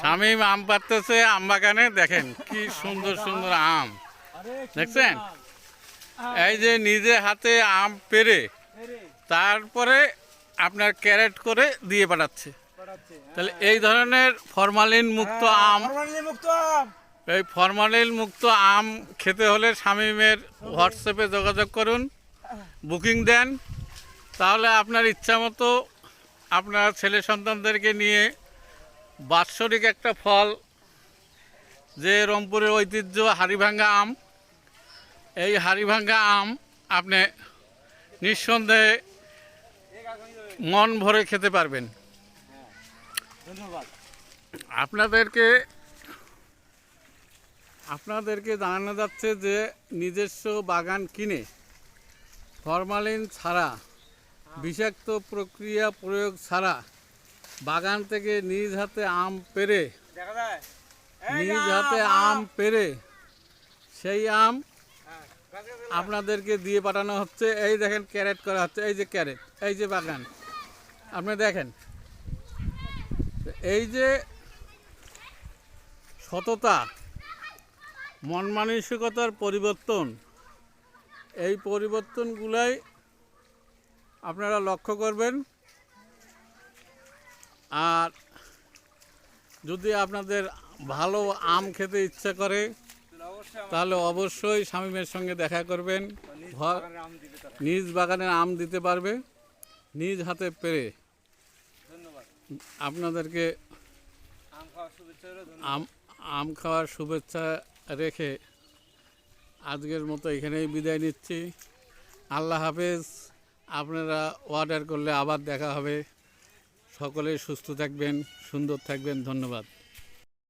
শামীম আম পাততেছে আম বাগানে দেখেন কি সুন্দর সুন্দর আম। দেখছেন? এই যে নিজে হাতে আম পেরে তারপরে আপনার ক্যারেট করে দিয়ে পাঠাচ্ছে। তাহলে এই ধরনের ফরমালিন মুক্ত আম মুক্ত আম। এই ফরমালিন মুক্ত আম খেতে হলে শামীমের হোয়াটসঅ্যাপে যোগাযোগ করুন বুকিং দেন। তাহলে আপনার ইচ্ছা মতো আপনার ছেলে সন্তানদেরকে নিয়ে বাৎসরিক একটা ফল যে রংপুরের ঐতিহ্য হাড়িভাঙ্গা আম। এই হাড়িভাঙ্গা আম আপনি নিঃসন্দেহে মন ভরে খেতে পারবেন। আপনাদেরকে আপনাদেরকে জানানো যাচ্ছে যে নিজস্ব বাগান কিনে ফরমালিন ছাড়া বিষাক্ত প্রক্রিয়া প্রয়োগ ছাড়া বাগান থেকে নিজ হাতে আম পেরে নিজ হাতে আম পেরে সেই আম হ্যাঁ, আপনাদেরকে দিয়ে পাঠানো হচ্ছে। এই দেখেন ক্যারেট করা হচ্ছে। এই যে ক্যারেট এই যে বাগান। আপনি দেখেন এই যে সততা মন মানসিকতার পরিবর্তন এই পরিবর্তনগুলাই আপনারা লক্ষ্য করবেন। আর যদি আপনাদের ভালো আম খেতে ইচ্ছা করে, তাহলে অবশ্যই স্বামীমের সঙ্গে দেখা করবেন। নিজ বাগানের আম দিতে পারবে। নিজ হাতে পেরে আপনাদেরকে আম আম খাওয়ার শুভেচ্ছা রেখে আজকের মতো এখানেই বিদায় নিচ্ছি। আল্লাহ হাফেজ। আপনারা অর্ডার করলে আবার দেখা হবে। সকলেই সুস্থ থাকবেন সুন্দর থাকবেন ধন্যবাদ।